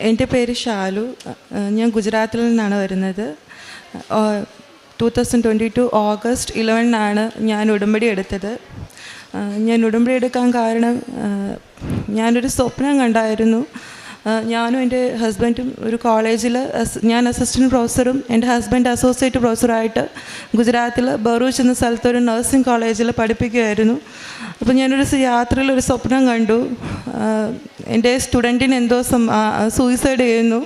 എന്റെ പേര് ഷാലു. ഞാൻ ഗുജറാത്തിൽ നിന്നാണ് വരുന്നത്. Two thousand twenty two August ഇലവനാണ് ഞാൻ ഉടമ്പടി എടുത്തത്. ഞാൻ ഉടമ്പടി എടുക്കാൻ കാരണം ഞാനൊരു സ്വപ്നം കണ്ടായിരുന്നു. ഞാനും എന്റെ ഹസ്ബൻഡും ഒരു കോളേജിൽ ഞാൻ അസിസ്റ്റന്റ് പ്രൊഫസറും എന്റെ ഹസ്ബൻഡ് അസോസിയേറ്റ് പ്രൊഫസറായിട്ട് ഗുജറാത്തിൽ ബറൂച്ച് എന്ന സ്ഥലത്ത് ഒരു നഴ്സിംഗ് കോളേജിൽ പഠിപ്പിക്കുകയായിരുന്നു അപ്പോൾ ഞാനൊരു യാത്രയിൽ ഒരു സ്വപ്നം കണ്ടു. എന്റെ സ്റ്റുഡന്റിന് എന്തോ സൂയിസൈഡ് ചെയ്യുന്നു.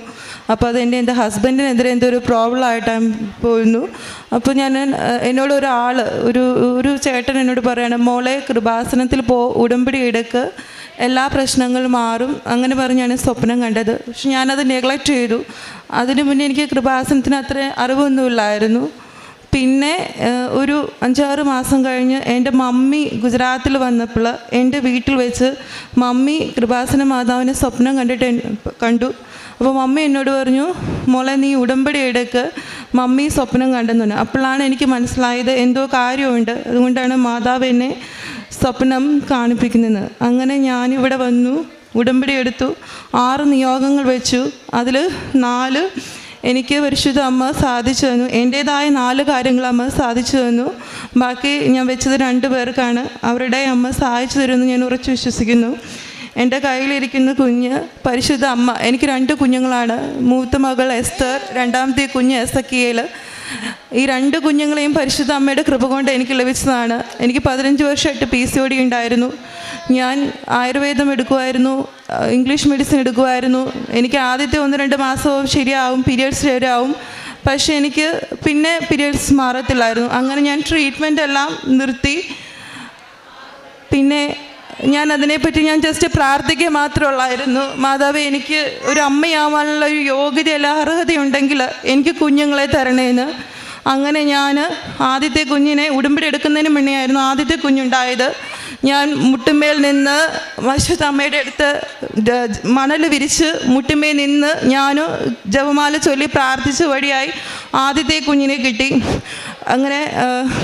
അപ്പോൾ അത് എന്റെ ഹസ്ബൻഡിനെതിരെ എന്തോ ഒരു പ്രോബ്ലം ആയിട്ട് പോയിരുന്നു അപ്പോൾ ഞാൻ എന്നോട് ഒരാൾ ഒരു ഒരു ചേട്ടൻ എന്നോട് പറയാണ് മോളെ കൃപാസനത്തിൽ പോ ഉടമ്പടി എടുക്ക്. എല്ലാ പ്രശ്നങ്ങളും മാറും. അങ്ങനെ പറഞ്ഞാണ് സ്വപ്നം കണ്ടത്. പക്ഷെ ഞാനത് നെഗ്ലക്റ്റ് ചെയ്തു. അതിനു മുന്നേ എനിക്ക് കൃപാസനത്തിന് അത്ര അറിവൊന്നുമില്ലായിരുന്നു. പിന്നെ ഒരു അഞ്ചാറ് മാസം കഴിഞ്ഞ് എന്റെ മമ്മി ഗുജറാത്തിൽ വന്നപ്പോൾ എന്റെ വീട്ടിൽ വെച്ച് മമ്മി കൃപാസന മാതാവിനെ സ്വപ്നം കണ്ടിട്ട് കണ്ടു. അപ്പോൾ മമ്മി എന്നോട് പറഞ്ഞു മോളെ നീ ഉടമ്പടി എടുക്ക്. മമ്മി സ്വപ്നം കണ്ടെന്നു അപ്പോഴാണ് എനിക്ക് മനസ്സിലായത് എന്തോ കാര്യമുണ്ട്. അതുകൊണ്ടാണ് മാതാവ് എന്നെ സ്വപ്നം കാണിപ്പിക്കുന്നത് അങ്ങനെ ഞാനിവിടെ വന്നു ഉടമ്പടി എടുത്തു ആറ് നിയോഗങ്ങൾ വെച്ചു. അതിൽ നാല് എനിക്ക് പരിശുദ്ധ അമ്മ സാധിച്ചു തന്നു. എന്റേതായ നാല് കാര്യങ്ങൾ അമ്മ സാധിച്ചു തന്നു. ബാക്കി ഞാൻ വെച്ചത് രണ്ട് പേർക്കാണ്. അവരുടെ അമ്മ സഹായിച്ചു തരുമെന്ന് ഞാൻ ഉറച്ചു വിശ്വസിക്കുന്നു. എന്റെ കയ്യിലിരിക്കുന്ന കുഞ്ഞ് പരിശുദ്ധ അമ്മ എനിക്ക് രണ്ട് കുഞ്ഞുങ്ങളാണ്. മൂത്ത മകൾ എസ്തർ രണ്ടാമത്തെ കുഞ്ഞ് എസക്കിയേൽ ഈ രണ്ട് കുഞ്ഞുങ്ങളെയും പരിശുദ്ധ അമ്മയുടെ കൃപ കൊണ്ട് എനിക്ക് ലഭിച്ചതാണ്. എനിക്ക് പതിനഞ്ച് വർഷമായിട്ട് പി സി ഒ ഡി ഉണ്ടായിരുന്നു. ഞാൻ ആയുർവേദം എടുക്കുമായിരുന്നു ഇംഗ്ലീഷ് മെഡിസിൻ എടുക്കുമായിരുന്നു എനിക്ക് ആദ്യത്തെ ഒന്ന് രണ്ട് മാസവും ശരിയാവും പീരിയഡ്സ് ശരിയാവും. പക്ഷേ എനിക്ക് പിന്നെ പീരിയഡ്സ് മാറത്തില്ലായിരുന്നു. അങ്ങനെ ഞാൻ ട്രീറ്റ്മെന്റ് എല്ലാം നിർത്തി. പിന്നെ ഞാൻ അതിനെപ്പറ്റി ഞാൻ ജസ്റ്റ് പ്രാർത്ഥിക്കുക മാത്രമുള്ളായിരുന്നു. മാതാവ് എനിക്ക് ഒരു അമ്മയാവാനുള്ള ഒരു യോഗ്യതയല്ല അർഹതയുണ്ടെങ്കിൽ എനിക്ക് കുഞ്ഞുങ്ങളെ തരണേന്ന്. അങ്ങനെ ഞാൻ ആദ്യത്തെ കുഞ്ഞിനെ ഉടുമ്പിടി എടുക്കുന്നതിന് മുന്നേ ആയിരുന്നു ആദ്യത്തെ കുഞ്ഞുണ്ടായത്. ഞാൻ മുട്ടുമേൽ നിന്ന് വശത്ത് തമ്മയുടെ അടുത്ത് മണൽ വിരിച്ച് മുട്ടുമേൽ നിന്ന് ഞാൻ ജപമാല ചൊല്ലി പ്രാർത്ഥിച്ച വഴിയായി ആദ്യത്തെ കുഞ്ഞിനെ കിട്ടി. അങ്ങനെ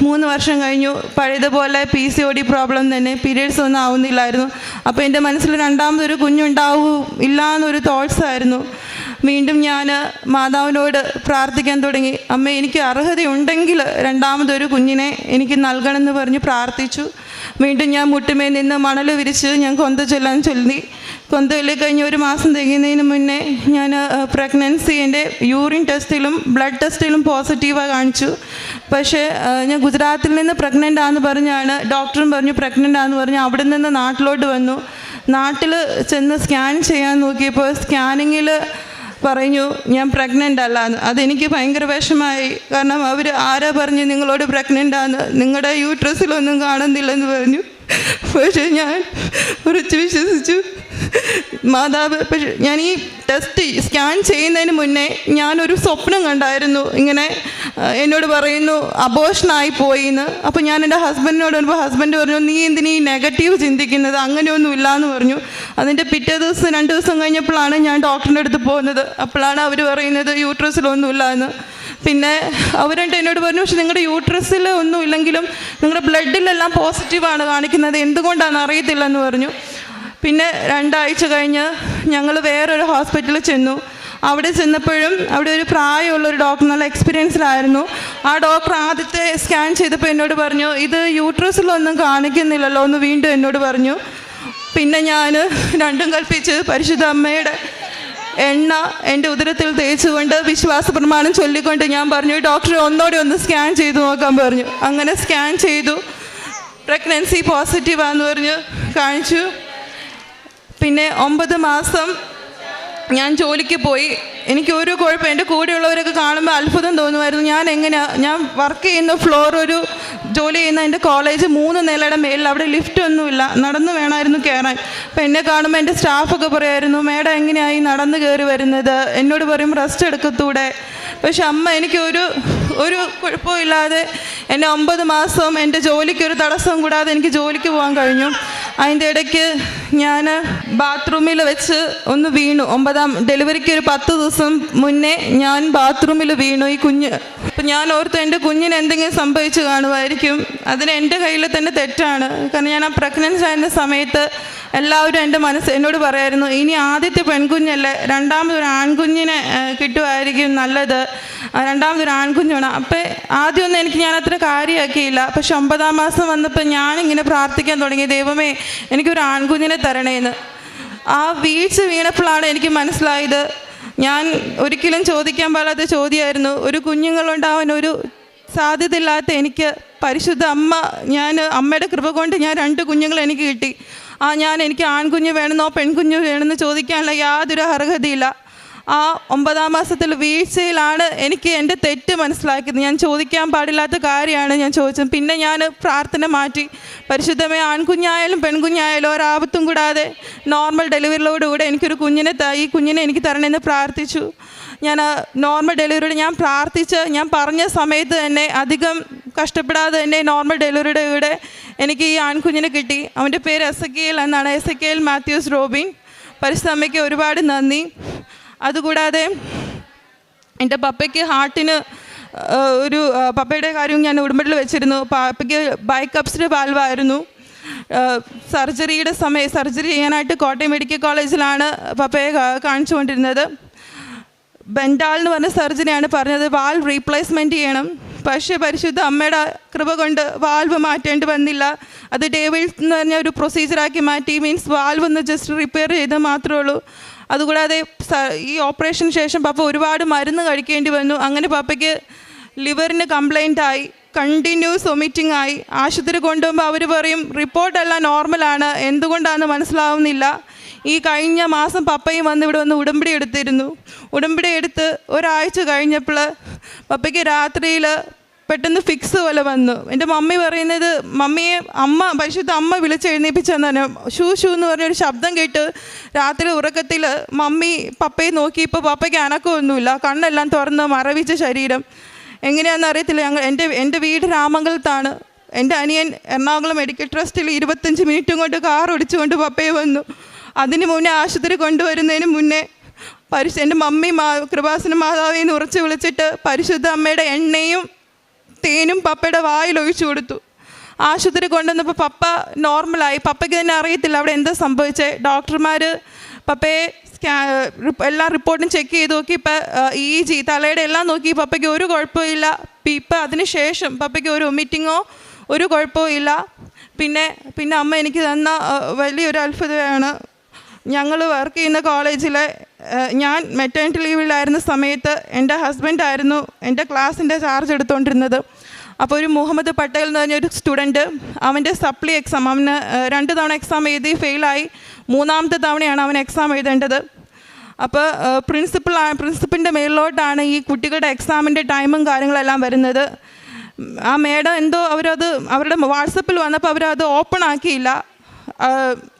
മൂന്ന് വർഷം കഴിഞ്ഞു. പഴയതുപോലെ P C O D problem തന്നെ പീരീഡ്സ് ഒന്നും ആവുന്നില്ലായിരുന്നു. അപ്പോൾ എന്റെ മനസ്സിൽ രണ്ടാമതൊരു കുഞ്ഞുണ്ടാവൂ ഇല്ല എന്നൊരു തോട്ട്സ് ആയിരുന്നു. വീണ്ടും ഞാൻ മാതാവിനോട് പ്രാർത്ഥിക്കാൻ തുടങ്ങി. അമ്മ എനിക്ക് അർഹതയുണ്ടെങ്കിൽ രണ്ടാമതൊരു കുഞ്ഞിനെ എനിക്ക് നൽകണമെന്ന് പറഞ്ഞ് പ്രാർത്ഥിച്ചു. വീണ്ടും ഞാൻ മുട്ടുമേ നിന്ന് മണൽ വിരിച്ച് ഞാൻ കൊന്ത ചൊല്ലാൻ ചൊല്ലി. കൊന്ത ചൊല്ലി കഴിഞ്ഞ് ഒരു മാസം തികയുന്നതിന് മുന്നേ ഞാൻ പ്രഗ്നൻസി എന്റെ യൂറിൻ ടെസ്റ്റിലും ബ്ലഡ് ടെസ്റ്റിലും പോസിറ്റീവായി കാണിച്ചു. പക്ഷേ ഞാൻ ഗുജറാത്തിൽ നിന്ന് പ്രഗ്നന്റ് ആണെന്ന് പറഞ്ഞാണ് ഡോക്ടറും പറഞ്ഞു പ്രഗ്നന്റ് ആണെന്ന് പറഞ്ഞു അവിടെ നിന്ന് നാട്ടിലോട്ട് വന്നു. നാട്ടിൽ ചെന്ന് സ്കാൻ ചെയ്യാൻ നോക്കിയപ്പോൾ സ്കാനിങ്ങിൽ പറഞ്ഞു ഞാൻ പ്രഗ്നന്റ് അല്ല. എന്ന് അതെനിക്ക് ഭയങ്കര വിഷമായി. കാരണം അവർ ആരാ പറഞ്ഞ് നിങ്ങളോട് പ്രഗ്നന്റ് ആന്ന്? നിങ്ങളുടെ യൂട്രസിലൊന്നും കാണുന്നില്ലെന്ന് പറഞ്ഞു. പക്ഷേ ഞാൻ ഉറച്ചു വിശ്വസിച്ചു. മാതാവ് പക്ഷെ ഞാൻ ഈ ടെസ്റ്റ് സ്കാൻ ചെയ്യുന്നതിന് മുന്നേ ഞാനൊരു സ്വപ്നം കണ്ടായിരുന്നു. ഇങ്ങനെ എന്നോട് പറയുന്നു അബോഷനായി പോയി എന്ന് അപ്പോൾ ഞാൻ എന്റെ ഹസ്ബൻഡിനോട് പറയുമ്പോൾ ഹസ്ബൻഡ് പറഞ്ഞു നീ എന്തിനീ നെഗറ്റീവ് ചിന്തിക്കുന്നത്? അങ്ങനെയൊന്നും ഇല്ല എന്ന് പറഞ്ഞു. അതിന്റെ പിറ്റേ ദിവസം രണ്ട് ദിവസം കഴിഞ്ഞപ്പോഴാണ് ഞാൻ ഡോക്ടറിന്റെ അടുത്ത് പോകുന്നത്. അപ്പോഴാണ് അവർ പറയുന്നത് യൂട്രസിലൊന്നുമില്ല എന്ന്. പിന്നെ അവരുണ്ട് എന്നോട് പറഞ്ഞു പക്ഷെ നിങ്ങളുടെ യൂട്രസിൽ ഒന്നും ഇല്ലെങ്കിലും നിങ്ങളുടെ ബ്ലഡിലെല്ലാം പോസിറ്റീവാണ് കാണിക്കുന്നത്. എന്തുകൊണ്ടാണെന്ന് അറിയത്തില്ലെന്ന് പറഞ്ഞു. പിന്നെ രണ്ടാഴ്ച കഴിഞ്ഞ് ഞങ്ങൾ വേറൊരു ഹോസ്പിറ്റലിൽ ചെന്നു. അവിടെ ചെന്നപ്പോഴും അവിടെ ഒരു പ്രായമുള്ള ഒരു ഡോക്ടർ നല്ല എക്സ്പീരിയൻസിലായിരുന്നു ആ ഡോക്ടർ ആദ്യത്തെ സ്കാൻ ചെയ്തപ്പോൾ എന്നോട് പറഞ്ഞു ഇത് യൂട്രസിലൊന്നും കാണിക്കുന്നില്ലല്ലോ എന്ന് വീണ്ടും എന്നോട് പറഞ്ഞു. പിന്നെ ഞാൻ രണ്ടും കൽപ്പിച്ച് പരിശുദ്ധ അമ്മയുടെ എണ്ണ എന്റെ ഉദരത്തിൽ തേച്ചുകൊണ്ട് വിശ്വാസ പ്രമാണം ചൊല്ലിക്കൊണ്ട് ഞാൻ പറഞ്ഞു ഡോക്ടർ ഒന്നോടെ ഒന്ന് സ്കാൻ ചെയ്ത് നോക്കാൻ പറഞ്ഞു. അങ്ങനെ സ്കാൻ ചെയ്തു. പ്രഗ്നൻസി പോസിറ്റീവാന്ന് പറഞ്ഞു കാണിച്ചു. പിന്നെ ഒമ്പത് മാസം ഞാൻ ജോലിക്ക് പോയി. എനിക്ക് ഒരു കുഴപ്പം എന്റെ കൂടെയുള്ളവരൊക്കെ കാണുമ്പോൾ അത്ഭുതം തോന്നുമായിരുന്നു. ഞാൻ എങ്ങനെയാ ഞാൻ വർക്ക് ചെയ്യുന്ന ഫ്ലോർ ഒരു ജോലി ചെയ്യുന്ന എന്റെ കോളേജ് മൂന്ന് നിലയുടെ മേലിൽ അവിടെ ലിഫ്റ്റ് ഒന്നുമില്ല. നടന്നു വേണമായിരുന്നു കയറാൻ അപ്പം എന്നെ കാണുമ്പോൾ എന്റെ സ്റ്റാഫൊക്കെ പറയുമായിരുന്നു മേഡം എങ്ങനെയായി നടന്നു കയറി വരുന്നത്? എന്നോട് പറയും റെസ്റ്റ് എടുക്കത്തൂടെ. പക്ഷെ അമ്മ എനിക്ക് ഒരു ഒരു കുഴപ്പമില്ലാതെ എന്നെ ഒമ്പത് മാസം എന്റെ ജോലിക്കൊരു തടസ്സവും തടസ്സം കൂടാതെ എനിക്ക് ജോലിക്ക് പോകാൻ കഴിഞ്ഞു. അതിന്റെ ഇടയ്ക്ക് ഞാൻ ബാത്റൂമിൽ വെച്ച് ഒന്ന് വീണു. ഒമ്പതാം ഡെലിവറിക്ക് ഒരു പത്ത് ദിവസം മുന്നേ ഞാൻ ബാത്റൂമിൽ വീണു. ഈ കുഞ്ഞ് അപ്പം ഞാൻ ഓർത്തു എന്റെ കുഞ്ഞിന് എന്തെങ്കിലും സംഭവിച്ചു കാണുമായിരിക്കും. അതിന് എന്റെ കയ്യിൽ തന്നെ തെറ്റാണ്. കാരണം ഞാൻ ആ പ്രഗ്നൻസ് ആയിരുന്ന സമയത്ത് എല്ലാവരും എന്റെ മനസ്സ് എന്നോട് പറയായിരുന്നു ഇനി ആദ്യത്തെ പെൺകുഞ്ഞല്ലേ രണ്ടാമതൊരു ആൺകുഞ്ഞിനെ കിട്ടുമായിരിക്കും നല്ലത്. രണ്ടാമതൊരു ആൺകുഞ്ഞാണ് അപ്പം ആദ്യമൊന്നും എനിക്ക് ഞാൻ അത്ര കാര്യമാക്കിയില്ല പക്ഷെ ഒമ്പതാം മാസം വന്നപ്പോൾ ഞാനിങ്ങനെ പ്രാർത്ഥിക്കാൻ തുടങ്ങി ദൈവമേ എനിക്കൊരു ആൺകുഞ്ഞിനെ തരണേന്ന് ആ വീഴ്ച വീണപ്പോഴാണ് എനിക്ക് മനസ്സിലായത്. ഞാൻ ഒരിക്കലും ചോദിക്കാൻ പാടാത്ത ചോദ്യമായിരുന്നു. ഒരു കുഞ്ഞുങ്ങളുണ്ടാവാൻ ഒരു സാധ്യതയില്ലാത്ത എനിക്ക് പരിശുദ്ധ അമ്മ ഞാൻ അമ്മയുടെ കൃപ കൊണ്ട് ഞാൻ രണ്ട് കുഞ്ഞുങ്ങൾ എനിക്ക് കിട്ടി. ആ ഞാൻ എനിക്ക് ആൺകുഞ്ഞ് വേണമെന്നോ പെൺകുഞ്ഞ് വേണമെന്ന് ചോദിക്കാനുള്ള യാതൊരു അർഹതയില്ല. ആ ഒമ്പതാം മാസത്തിൽ വീഴ്ചയിലാണ് എനിക്ക് എന്റെ തെറ്റ് മനസ്സിലാക്കിയത്. ഞാൻ ചോദിക്കാൻ പാടില്ലാത്ത കാര്യമാണ് ഞാൻ ചോദിച്ചത്. പിന്നെ ഞാൻ പ്രാർത്ഥന മാറ്റി. പരിശുദ്ധമേ ആൺകുഞ്ഞായാലും പെൺകുഞ്ഞായാലും ഒരാപത്തും കൂടാതെ നോർമൽ ഡെലിവറിയോടുകൂടെ എനിക്കൊരു കുഞ്ഞിനെ ഈ കുഞ്ഞിനെ എനിക്ക് തരണമെന്ന് പ്രാർത്ഥിച്ചു. ഞാൻ നോർമൽ ഡെലിവറിയുടെ ഞാൻ പ്രാർത്ഥിച്ച് ഞാൻ പറഞ്ഞ സമയത്ത് തന്നെ അധികം കഷ്ടപ്പെടാതെ തന്നെ നോർമൽ ഡെലിവറിയുടെ കൂടെ എനിക്ക് ഈ ആൺകുഞ്ഞിനെ കിട്ടി. അവന്റെ പേര് എസ് എ കെ എൽ എന്നാണ്. S A K L Mathews Robin. പരിശ്രമയ്ക്ക് ഒരുപാട് നന്ദി. അതുകൂടാതെ എന്റെ പപ്പയ്ക്ക് ഹാർട്ടിന് ഒരു പപ്പയുടെ കാര്യം ഞാൻ ഉടമ്പടിയിൽ വെച്ചിരുന്നു. പപ്പയ്ക്ക് ബൈക്കപ്സിന്റെ വാൽവായിരുന്നു. സർജറിയുടെ സമയം സർജറി ചെയ്യാനായിട്ട് കോട്ടയം മെഡിക്കൽ കോളേജിലാണ് പപ്പയെ കാണിച്ചുകൊണ്ടിരുന്നത്. ബെൻഡാൾ എന്ന് പറഞ്ഞ സർജറിയാണ് പറഞ്ഞത്. വാൽവ് റീപ്ലേസ്മെന്റ് ചെയ്യണം. പക്ഷേ പരിശുദ്ധ അമ്മയുടെ കൃപ കൊണ്ട് വാൽവ് മാറ്റേണ്ടി വന്നില്ല. അത് ഡേവിൾ എന്ന് പറഞ്ഞ ഒരു പ്രൊസീജിയറാക്കി മാറ്റി. മീൻസ് വാൽവ് ഒന്ന് ജസ്റ്റ് റിപ്പയർ ചെയ്താൽ മാത്രമേ ഉള്ളൂ. അതുകൂടാതെ ഈ ഓപ്പറേഷന് ശേഷം പപ്പ ഒരുപാട് മരുന്ന് കഴിക്കേണ്ടി വന്നു. അങ്ങനെ പപ്പയ്ക്ക് ലിവറിന് കംപ്ലൈന്റ് ആയി കണ്ടിന്യൂസ് വൊമിറ്റിംഗ് ആയി. ആശുപത്രി കൊണ്ടുപോകുമ്പോൾ അവർ പറയും റിപ്പോർട്ടെല്ലാം നോർമലാണ് എന്തുകൊണ്ടാണെന്ന് മനസ്സിലാവുന്നില്ല. ഈ കഴിഞ്ഞ മാസം പപ്പയും വന്ന് ഇവിടെ വന്ന് ഉടമ്പടി എടുത്തിരുന്നു. ഉടമ്പടി എടുത്ത് ഒരാഴ്ച കഴിഞ്ഞപ്പോൾ പപ്പയ്ക്ക് രാത്രിയിൽ പെട്ടെന്ന് ഫിക്സ് പോലെ വന്നു. എന്റെ മമ്മി പറയുന്നത് മമ്മിയെ അമ്മ പരിശുദ്ധ അമ്മ വിളിച്ചെഴുന്നേപ്പിച്ചെന്നാണ് ഷൂ ഷൂ എന്ന് പറഞ്ഞൊരു ശബ്ദം കേട്ട് രാത്രി ഉറക്കത്തിൽ മമ്മി പപ്പയെ നോക്കി ഇപ്പോൾ പപ്പയ്ക്ക് അനക്കമൊന്നുമില്ല കണ്ണെല്ലാം തുറന്ന് മറവിച്ച ശരീരം. എങ്ങനെയാണെന്ന് അറിയത്തില്ല. ഞങ്ങൾ എന്റെ എന്റെ വീട് രാമംഗലത്താണ്. എന്റെ അനിയൻ എറണാകുളം മെഡിക്കൽ ട്രസ്റ്റിൽ ഇരുപത്തഞ്ച് മിനിറ്റും കൊണ്ട് കാർ ഓടിച്ചുകൊണ്ട് പപ്പയെ വന്നു. അതിന് മുന്നേ ആശുപത്രി കൊണ്ടുവരുന്നതിന് മുന്നേ പരിശു എന്റെ മമ്മി മാ കൃപാസന മാതാവിന്ന് ഉറച്ച് വിളിച്ചിട്ട് പരിശുദ്ധ അമ്മയുടെ എണ്ണയും തേനും പപ്പയുടെ വായിൽ ഒഴിച്ചു കൊടുത്തു. ആശുപത്രി കൊണ്ടുവന്നപ്പോൾ പപ്പ നോർമലായി. പപ്പയ്ക്ക് തന്നെ അറിയത്തില്ല അവിടെ എന്താ സംഭവിച്ചത് ഡോക്ടർമാർ പപ്പയെ സ്കാ എല്ലാ റിപ്പോർട്ടും ചെക്ക് ചെയ്ത് നോക്കി. ഇപ്പം ഇ ജി തലയുടെ എല്ലാം നോക്കി. പപ്പയ്ക്ക് ഒരു കുഴപ്പമില്ല ഇപ്പം അതിന് ശേഷം പപ്പയ്ക്ക് ഒരു വൊമിറ്റിങ്ങോ ഒരു കുഴപ്പവും ഇല്ല. പിന്നെ പിന്നെ അമ്മ എനിക്ക് തന്ന വലിയൊരു അത്ഭുതമാണ്. ഞങ്ങൾ വർക്ക് ചെയ്യുന്ന കോളേജിലെ ഞാൻ മെറ്റേണിറ്റി ലീവിലായിരുന്ന സമയത്ത് എന്റെ ഹസ്ബൻഡായിരുന്നു എന്റെ ക്ലാസ്സിന്റെ ചാർജ് എടുത്തുകൊണ്ടിരുന്നത് അപ്പോൾ ഒരു മുഹമ്മദ് പട്ടേൽ എന്ന് പറഞ്ഞൊരു സ്റ്റുഡന്റ് അവന്റെ സപ്ലി എക്സാം അവന് രണ്ട് തവണ എക്സാം എഴുതി ഫെയിലായി മൂന്നാമത്തെ തവണയാണ് അവൻ എക്സാം എഴുതേണ്ടത്. അപ്പോൾ പ്രിൻസിപ്പൾ പ്രിൻസിപ്പിന്റെ മേളിലോട്ടാണ് ഈ കുട്ടികളുടെ എക്സാമിന്റെ ടൈമും കാര്യങ്ങളെല്ലാം വരുന്നത്. ആ മേഡം എന്തോ അവരത് അവരുടെ വാട്സപ്പിൽ വന്നപ്പോൾ അവരത് ഓപ്പൺ ആക്കിയില്ല.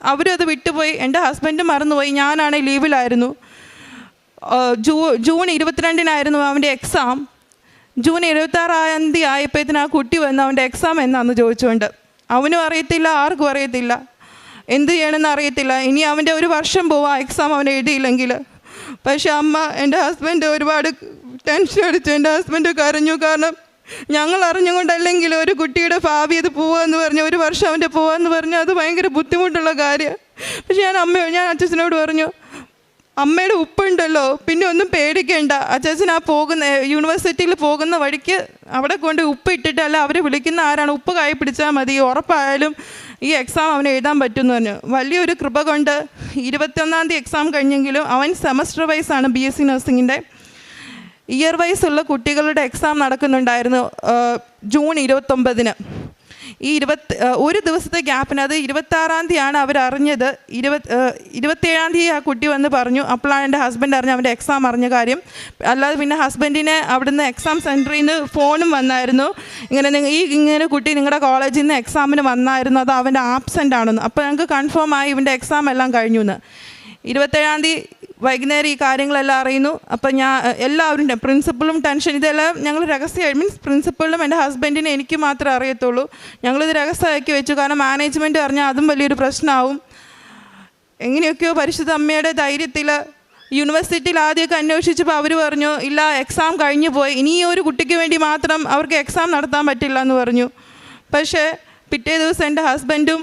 അവരത് വിട്ടുപോയി. എന്റെ ഹസ്ബൻഡ് മറന്നുപോയി. ഞാനാണെങ്കിൽ ലീവിലായിരുന്നു. ജൂ ജൂൺ ഇരുപത്തിരണ്ടിനായിരുന്നു അവന്റെ എക്സാം. ജൂൺ ഇരുപത്താറാം തീയതി ആയപ്പോഴത്തേന് ആ കുട്ടി വന്ന് അവന്റെ എക്സാം എന്നാന്ന് ചോദിച്ചുകൊണ്ട്. അവനും അറിയത്തില്ല ആർക്കും അറിയത്തില്ല. എന്ത് ചെയ്യണമെന്ന് അറിയത്തില്ല. ഇനി അവന്റെ ഒരു വർഷം പോവാം എക്സാം അവൻ എഴുതിയില്ലെങ്കിൽ. പക്ഷേ അമ്മ എന്റെ ഹസ്ബൻഡ് ഒരുപാട് ടെൻഷൻ അടിച്ചു. എന്റെ ഹസ്ബൻഡ് കരഞ്ഞു. കാരണം ഞങ്ങൾ അറിഞ്ഞുകൊണ്ടല്ലെങ്കിൽ ഒരു കുട്ടിയുടെ ഭാവി അത് പോവാന്ന് പറഞ്ഞു ഒരു വർഷം അവന്റെ പോവാന്ന് പറഞ്ഞു അത് ഭയങ്കര ബുദ്ധിമുട്ടുള്ള കാര്യമാണ് പക്ഷെ ഞാൻ അമ്മയോ ഞാൻ അച്ഛനോട് പറഞ്ഞു അമ്മയുടെ ഉപ്പുണ്ടല്ലോ പിന്നെ ഒന്നും പേടിക്കേണ്ട. അച്ചാച്ചൻ ആ പോകുന്ന യൂണിവേഴ്സിറ്റിയിൽ പോകുന്ന വഴിക്ക് അവിടെ കൊണ്ട് ഉപ്പ് ഇട്ടിട്ടല്ല അവരെ വിളിക്കുന്ന ആരാണ്? ഉപ്പ് കൈ പിടിച്ചാൽ മതി ഉറപ്പായാലും ഈ എക്സാം അവന് എഴുതാൻ പറ്റുമെന്ന് പറഞ്ഞു. വലിയൊരു കൃപ കൊണ്ട് ഇരുപത്തൊന്നാം തീയതി എക്സാം കഴിഞ്ഞെങ്കിലും അവൻ സെമസ്റ്റർ വൈസാണ് ബി എസ് സി നഴ്സിങ്ങിന്റെ ഇയർ വൈസ് ഉള്ള കുട്ടികളുടെ എക്സാം നടക്കുന്നുണ്ടായിരുന്നു ജൂൺ ഇരുപത്തൊമ്പതിന്. ഈ ഇരുപത്തി ഒരു ദിവസത്തെ ഗ്യാപ്പിന് അത് ഇരുപത്താറാം തീയതിയാണ് അവർ അറിഞ്ഞത്. ഇരുപത് ഇരുപത്തേഴാം തീയതി ആ കുട്ടി വന്ന് പറഞ്ഞു അപ്പോഴാണ് എന്റെ ഹസ്ബൻഡ് അറിഞ്ഞ അവന്റെ എക്സാം അറിഞ്ഞ കാര്യം. അല്ലാതെ പിന്നെ ഹസ്ബൻഡിനെ അവിടുന്ന് എക്സാം സെന്ററിൽ നിന്ന് ഫോണും വന്നായിരുന്നു. ഇങ്ങനെ നിങ്ങൾ ഈ ഇങ്ങനെ കുട്ടി നിങ്ങളുടെ കോളേജിൽ നിന്ന് എക്സാമിന് വന്നായിരുന്നു അത് അവന്റെ ആബ്സെന്റ് ആണെന്ന്. അപ്പോൾ ഞങ്ങൾക്ക് കൺഫേം ആയി ഇവന്റെ എക്സാം എല്ലാം കഴിഞ്ഞു എന്ന് ഇരുപത്തേഴാം തീയതി വൈകുന്നേരം ഈ കാര്യങ്ങളെല്ലാം അറിയുന്നു. അപ്പം ഞാൻ എല്ലാവരും പ്രിൻസിപ്പളും ടെൻഷൻ ഇതെല്ലാം ഞങ്ങൾ രഹസ്യമായി മീൻസ് പ്രിൻസിപ്പളിനും എന്റെ ഹസ്ബൻഡിനും എനിക്ക് മാത്രമേ അറിയത്തുള്ളൂ. ഞങ്ങളിത് രഹസ്യമാക്കി വെച്ചു. കാരണം മാനേജ്മെന്റ് അറിഞ്ഞാൽ അതും വലിയൊരു പ്രശ്നമാവും. എങ്ങനെയൊക്കെയോ പരിശുദ്ധ അമ്മയുടെ ധൈര്യത്തിൽ യൂണിവേഴ്സിറ്റിയിൽ ആദ്യമൊക്കെ അന്വേഷിച്ചപ്പോൾ അവർ പറഞ്ഞു ഇല്ല എക്സാം കഴിഞ്ഞു പോയി. ഇനി ഒരു കുട്ടിക്ക് വേണ്ടി മാത്രം അവർക്ക് എക്സാം നടത്താൻ പറ്റില്ല എന്ന് പറഞ്ഞു. പക്ഷേ പിറ്റേ ദിവസം എന്റെ ഹസ്ബൻഡും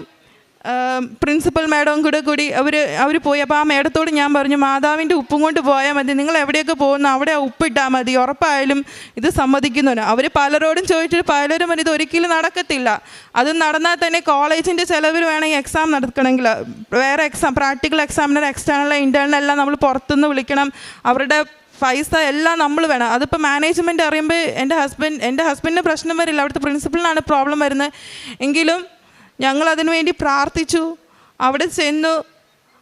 പ്രിൻസിപ്പൽ മാഡവും കൂടെ കൂടി അവർ അവർ പോയി. അപ്പോൾ ആ മേഡത്തോട് ഞാൻ പറഞ്ഞു മാതാവിന്റെ ഉപ്പും കൊണ്ട് പോയാൽ മതി. നിങ്ങൾ എവിടെയൊക്കെ പോകുന്നു അവിടെ ഉപ്പിട്ടാൽ മതി. ഉറപ്പായാലും ഇത് സമ്മതിക്കുന്നവന്. അവർ പലരോടും ചോദിച്ചിട്ട് പലരും ഇത് ഒരിക്കലും നടക്കത്തില്ല. അത് നടന്നാൽ തന്നെ കോളേജിന്റെ ചിലവിൽ വേണമെങ്കിൽ എക്സാം നടക്കണമെങ്കിൽ വേറെ എക്സാം പ്രാക്ടിക്കൽ എക്സാമിന് എക്സ്റ്റേണൽ ഇന്റേണൽ എല്ലാം നമ്മൾ പുറത്തുനിന്ന് വിളിക്കണം. അവരുടെ പൈസ എല്ലാം നമ്മൾ വേണം. അതിപ്പോൾ മാനേജ്മെന്റ് അറിയുമ്പോൾ എന്റെ ഹസ്ബൻഡ് എന്റെ ഹസ്ബൻഡിന് പ്രശ്നം വരില്ല. അവിടുത്തെ പ്രിൻസിപ്പളിനാണ് പ്രോബ്ലം വരുന്നത്. എങ്കിലും ഞങ്ങൾ അതിനു വേണ്ടി പ്രാർത്ഥിച്ചു. അവിടെ ചെന്നു.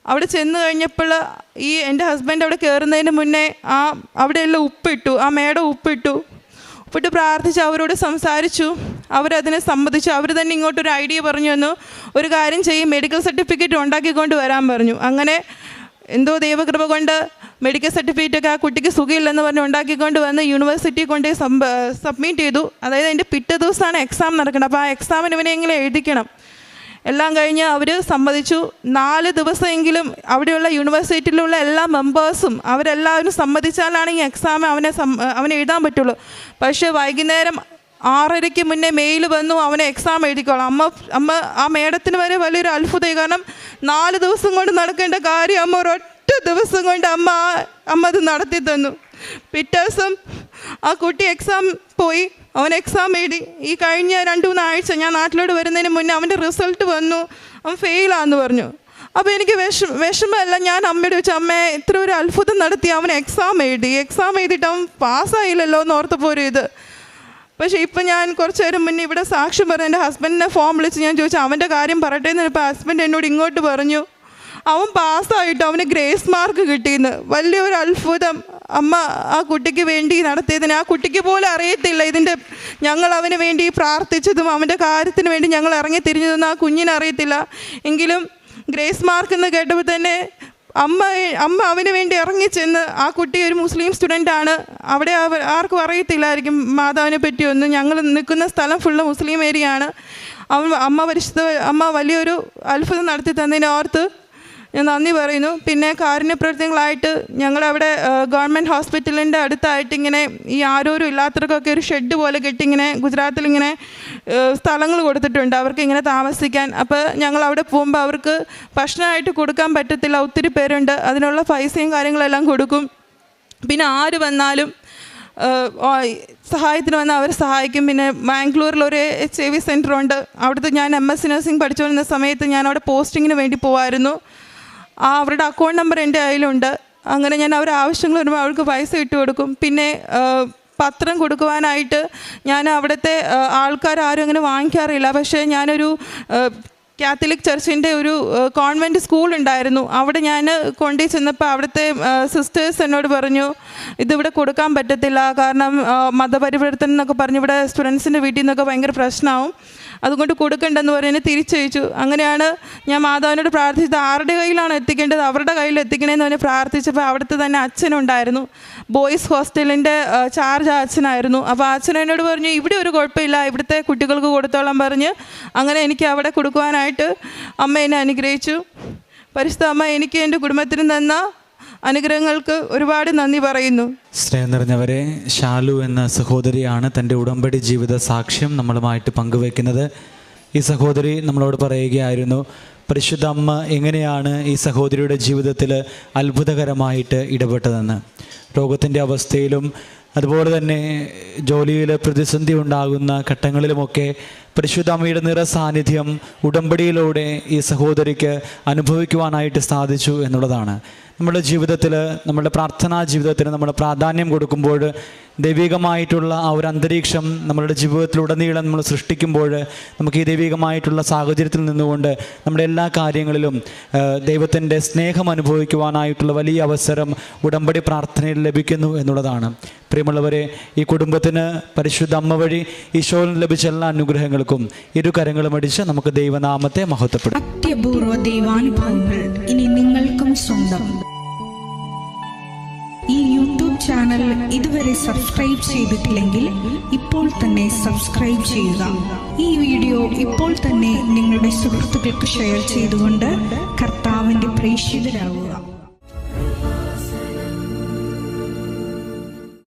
അവിടെ ചെന്ന് കഴിഞ്ഞപ്പോൾ ഈ എന്റെ ഹസ്ബൻഡ് അവിടെ കയറുന്നതിന് മുന്നേ ആ അവിടെയെല്ലാം ഉപ്പിട്ടു. ആ മേടം ഉപ്പിട്ടു. ഉപ്പിട്ട് പ്രാർത്ഥിച്ച് അവരോട് സംസാരിച്ചു. അവരതിനെ സമ്മതിച്ചു. അവർ തന്നെ ഇങ്ങോട്ടൊരു ഐഡിയ പറഞ്ഞു തന്നു. ഒരു കാര്യം ചെയ്യും മെഡിക്കൽ സർട്ടിഫിക്കറ്റ് ഉണ്ടാക്കിക്കൊണ്ട് വരാൻ പറഞ്ഞു. അങ്ങനെ എന്തോ ദൈവകൃപ കൊണ്ട് മെഡിക്കൽ സർട്ടിഫിക്കറ്റൊക്കെ ആ കുട്ടിക്ക് സുഖമില്ലെന്ന് പറഞ്ഞ് ഉണ്ടാക്കിക്കൊണ്ട് വന്ന് യൂണിവേഴ്സിറ്റി കൊണ്ട് സബ്മിറ്റ് ചെയ്തു. അതായത് അതിന്റെ പിറ്റേ ദിവസമാണ് എക്സാം നടക്കുന്നത്. അപ്പോൾ ആ എക്സാമിന് ഇവനെങ്കിലും എഴുതിക്കണം. എല്ലാം കഴിഞ്ഞ് അവർ സമ്മതിച്ചു. നാല് ദിവസമെങ്കിലും അവിടെയുള്ള യൂണിവേഴ്സിറ്റിയിലുള്ള എല്ലാ മെമ്പേഴ്സും അവരെല്ലാവരും സമ്മതിച്ചാലാണ് ഈ എക്സാം അവനെ അവനെ എഴുതാൻ പറ്റുള്ളൂ. പക്ഷേ വൈകുന്നേരം ആറരയ്ക്ക് മുന്നേ മെയിൽ വന്നു അവനെ എക്സാം എഴുതിക്കോളാം. അമ്മ അമ്മ ആ മേഡത്തിന് വരെ വലിയൊരു അത്ഭുതമായി. കാരണം നാല് ദിവസം കൊണ്ട് നടക്കേണ്ട കാര്യം അമ്മ ഒരൊറ്റ ദിവസം കൊണ്ട് അമ്മ അമ്മ അത് നടത്തി തന്നു. പിറ്റേ ദിവസം ആ കുട്ടി എക്സാം പോയി. അവൻ എക്സാം എഴുതി. ഈ കഴിഞ്ഞ രണ്ട് മൂന്ന് ആഴ്ച ഞാൻ നാട്ടിലോട്ട് വരുന്നതിന് മുന്നേ അവന്റെ റിസൾട്ട് വന്നു. അവൻ ഫെയിലാന്ന് പറഞ്ഞു. അപ്പോൾ എനിക്ക് വിഷമ വിഷമമല്ല ഞാൻ അമ്മയോട് ചോദിച്ചു അമ്മ ഇത്ര ഒരു അത്ഭുതം നടത്തി അവൻ എക്സാം എഴുതി. എക്സാം എഴുതിയിട്ട് അവൻ പാസ്സായില്ലല്ലോ എന്ന് ഓർത്തപ്പോൾ ഒരു ഇത്. പക്ഷേ ഇപ്പം ഞാൻ കുറച്ച് നേരം മുന്നേ ഇവിടെ സാക്ഷ്യം പറഞ്ഞു എന്റെ ഹസ്ബൻഡിനെ ഫോം വിളിച്ച് ഞാൻ ചോദിച്ചു അവന്റെ കാര്യം പറയട്ടെ എന്ന് ഇപ്പോൾ ഹസ്ബൻഡ് എന്നോട് ഇങ്ങോട്ട് പറഞ്ഞു. അവൻ പാസ്സായിട്ട് അവന് ഗ്രേസ് മാർക്ക് കിട്ടിയെന്ന്. വലിയൊരു അത്ഭുതം അമ്മ ആ കുട്ടിക്ക് വേണ്ടി നടത്തിയതിന്. ആ കുട്ടിക്ക് പോലും അറിയത്തില്ല. ഇതിന്റെ ഞങ്ങൾ അവന് വേണ്ടി പ്രാർത്ഥിച്ചതും അവന്റെ കാര്യത്തിന് വേണ്ടി ഞങ്ങൾ ഇറങ്ങി തിരിഞ്ഞതൊന്നും ആ കുഞ്ഞിന് അറിയത്തില്ല. എങ്കിലും ഗ്രേസ് മാർക്ക് എന്ന് കേട്ടപ്പോൾ തന്നെ അമ്മ അമ്മ അവന് വേണ്ടി ഇറങ്ങിച്ചെന്ന് ആ കുട്ടി ഒരു മുസ്ലിം സ്റ്റുഡന്റ് ആണ്. അവിടെ അവർ ആർക്കും അറിയത്തില്ലായിരിക്കും മാതാവിനെ പറ്റിയൊന്നും ഞങ്ങൾ നിൽക്കുന്ന സ്ഥലം ഫുള്ള് മുസ്ലിം ഏരിയയാണ് അവൻ അമ്മ പരിശുദ്ധ അമ്മ വലിയൊരു അത്ഭുതം നടത്തി തന്നതിനെ ഓർത്ത് ഞാൻ നന്ദി പറയുന്നു. പിന്നെ കാരുണ്യ പ്രവർത്തനങ്ങളായിട്ട് ഞങ്ങളവിടെ ഗവൺമെന്റ് ഹോസ്പിറ്റലിന്റെ അടുത്തായിട്ട് ഇങ്ങനെ ഈ ആരോരും ഇല്ലാത്തവർക്കൊക്കെ ഒരു ഷെഡ് പോലെ കെട്ടി ഇങ്ങനെ ഗുജറാത്തിൽ ഇങ്ങനെ സ്ഥലങ്ങൾ കൊടുത്തിട്ടുണ്ട്. അവർക്ക് ഇങ്ങനെ താമസിക്കാൻ. അപ്പോൾ ഞങ്ങൾ അവിടെ പോകുമ്പോൾ അവർക്ക് ഭക്ഷണമായിട്ട് കൊടുക്കാൻ പറ്റത്തില്ല. ഒത്തിരി പേരുണ്ട്. അതിനുള്ള പൈസയും കാര്യങ്ങളെല്ലാം കൊടുക്കും. പിന്നെ ആര് വന്നാലും സഹായത്തിന് വന്നാൽ അവർ സഹായിക്കും. പിന്നെ ബാംഗ്ലൂരിൽ ഒരു എച്ച് ഐ വി സെന്ററുണ്ട് അവിടുത്തെ ഞാൻ എം എസ് നഴ്സിംഗ് പഠിച്ചുകൊണ്ടിരുന്ന സമയത്ത് ഞാൻ അവിടെ പോസ്റ്റിങ്ങിന് വേണ്ടി പോവായിരുന്നു. ആ അവരുടെ അക്കൗണ്ട് നമ്പർ എന്റെ കയ്യിലുണ്ട്. അങ്ങനെ ഞാൻ അവരുടെ ആവശ്യങ്ങൾ വരുമ്പോൾ അവൾക്ക് പൈസ ഇട്ട് കൊടുക്കും. പിന്നെ പത്രം കൊടുക്കുവാനായിട്ട് ഞാൻ അവിടുത്തെ ആൾക്കാരും അങ്ങനെ വാങ്ങിക്കാറില്ല. പക്ഷേ ഞാനൊരു കാത്തലിക് ചർച്ചിന്റെ ഒരു കോൺവെന്റ് സ്കൂൾ ഉണ്ടായിരുന്നു. അവിടെ ഞാൻ കൊണ്ടു ചെന്നപ്പോൾ അവിടുത്തെ സിസ്റ്റേഴ്സ് എന്നോട് പറഞ്ഞു ഇതിവിടെ കൊടുക്കാൻ പറ്റത്തില്ല. കാരണം മതപരിവർത്തനം എന്നൊക്കെ പറഞ്ഞ് ഇവിടെ സ്റ്റുഡൻസിന്റെ വീട്ടിൽ നിന്നൊക്കെ ഭയങ്കര പ്രശ്നമാവും. അതുകൊണ്ട് കൊടുക്കണ്ടെന്ന് പറഞ്ഞ് തിരിച്ചയച്ചു. അങ്ങനെയാണ് ഞാൻ മാതാവിനോട് പ്രാർത്ഥിച്ചത്. ആരുടെ കയ്യിലാണ് എത്തിക്കേണ്ടത്? അവരുടെ കയ്യിൽ എത്തിക്കണേന്ന് പറഞ്ഞ് പ്രാർത്ഥിച്ചപ്പോൾ അവിടുത്തെ തന്നെ അച്ഛനുണ്ടായിരുന്നു. Boys ഹോസ്റ്റലിന്റെ charge അച്ഛനായിരുന്നു. അപ്പോൾ അച്ഛൻ എന്നോട് പറഞ്ഞു ഇവിടെ ഒരു കുഴപ്പമില്ല. ഇവിടുത്തെ കുട്ടികൾക്ക് കൊടുത്തോളം പറഞ്ഞ് അങ്ങനെ എനിക്ക് അവിടെ കൊടുക്കുവാനായിട്ട് അമ്മ എന്നെ അനുഗ്രഹിച്ചു. പരിശുദ്ധ അമ്മ എനിക്ക് എന്റെ കുടുംബത്തിന് തന്ന അനുഗ്രഹങ്ങൾക്ക് ഒരുപാട് നന്ദി പറയുന്നു. സ്നേഹം നിറഞ്ഞവരെ ഷാലു എന്ന സഹോദരിയാണ് തന്റെ ഉടമ്പടി ജീവിത സാക്ഷ്യം നമ്മളുമായിട്ട് പങ്കുവെക്കുന്നത്. ഈ സഹോദരി നമ്മളോട് പറയുകയായിരുന്നു പരിശുദ്ധ അമ്മ എങ്ങനെയാണ് ഈ സഹോദരിയുടെ ജീവിതത്തിൽ അത്ഭുതകരമായിട്ട് ഇടപെട്ടതെന്ന്? രോഗത്തിന്റെ അവസ്ഥയിലും അതുപോലെ തന്നെ ജോലിയിൽ പ്രതിസന്ധി ഉണ്ടാകുന്ന ഘട്ടങ്ങളിലുമൊക്കെ പരിശുദ്ധ അമ്മയുടെ നിറസാന്നിധ്യം ഉടമ്പടിയിലൂടെ ഈ സഹോദരിക്ക് അനുഭവിക്കുവാനായിട്ട് സാധിച്ചു എന്നുള്ളതാണ്. നമ്മുടെ ജീവിതത്തിൽ നമ്മുടെ പ്രാർത്ഥനാ ജീവിതത്തിന് നമ്മൾ പ്രാധാന്യം കൊടുക്കുമ്പോൾ ദൈവികമായിട്ടുള്ള ആ ഒരു അന്തരീക്ഷം നമ്മളുടെ ജീവിതത്തിലുടനീളം നമ്മൾ സൃഷ്ടിക്കുമ്പോൾ നമുക്ക് ഈ ദൈവികമായിട്ടുള്ള സാഹചര്യത്തിൽ നിന്നുകൊണ്ട് നമ്മുടെ എല്ലാ കാര്യങ്ങളിലും ദൈവത്തിന്റെ സ്നേഹം അനുഭവിക്കുവാനായിട്ടുള്ള വലിയ അവസരം ഉടമ്പടി പ്രാർത്ഥനയിൽ ലഭിക്കുന്നു എന്നുള്ളതാണ്. പ്രിയമുള്ളവരെ ഈ കുടുംബത്തിന് പരിശുദ്ധ അമ്മ വഴി ഈശോയിൽ ലഭിച്ച എല്ലാ അനുഗ്രഹങ്ങൾക്കും ഇരു കരങ്ങളും അടിച്ച് നമുക്ക് ദൈവനാമത്തെ മഹത്വപ്പെടും അത്യപൂർവ ദൈവാനുഭവങ്ങൾ ഇനി നിങ്ങൾക്കും സ്വന്തം. ഈ യൂട്യൂബ് ചാനൽ ഇതുവരെ സബ്സ്ക്രൈബ് ചെയ്തിട്ടില്ലെങ്കിൽ ഇപ്പോൾ തന്നെ സബ്സ്ക്രൈബ് ചെയ്യുക. ഈ വീഡിയോ ഇപ്പോൾ തന്നെ നിങ്ങളുടെ സുഹൃത്തുക്കൾക്ക് ഷെയർ ചെയ്തുകൊണ്ട് കർത്താവിന്റെ പ്രേക്ഷിതരാകുക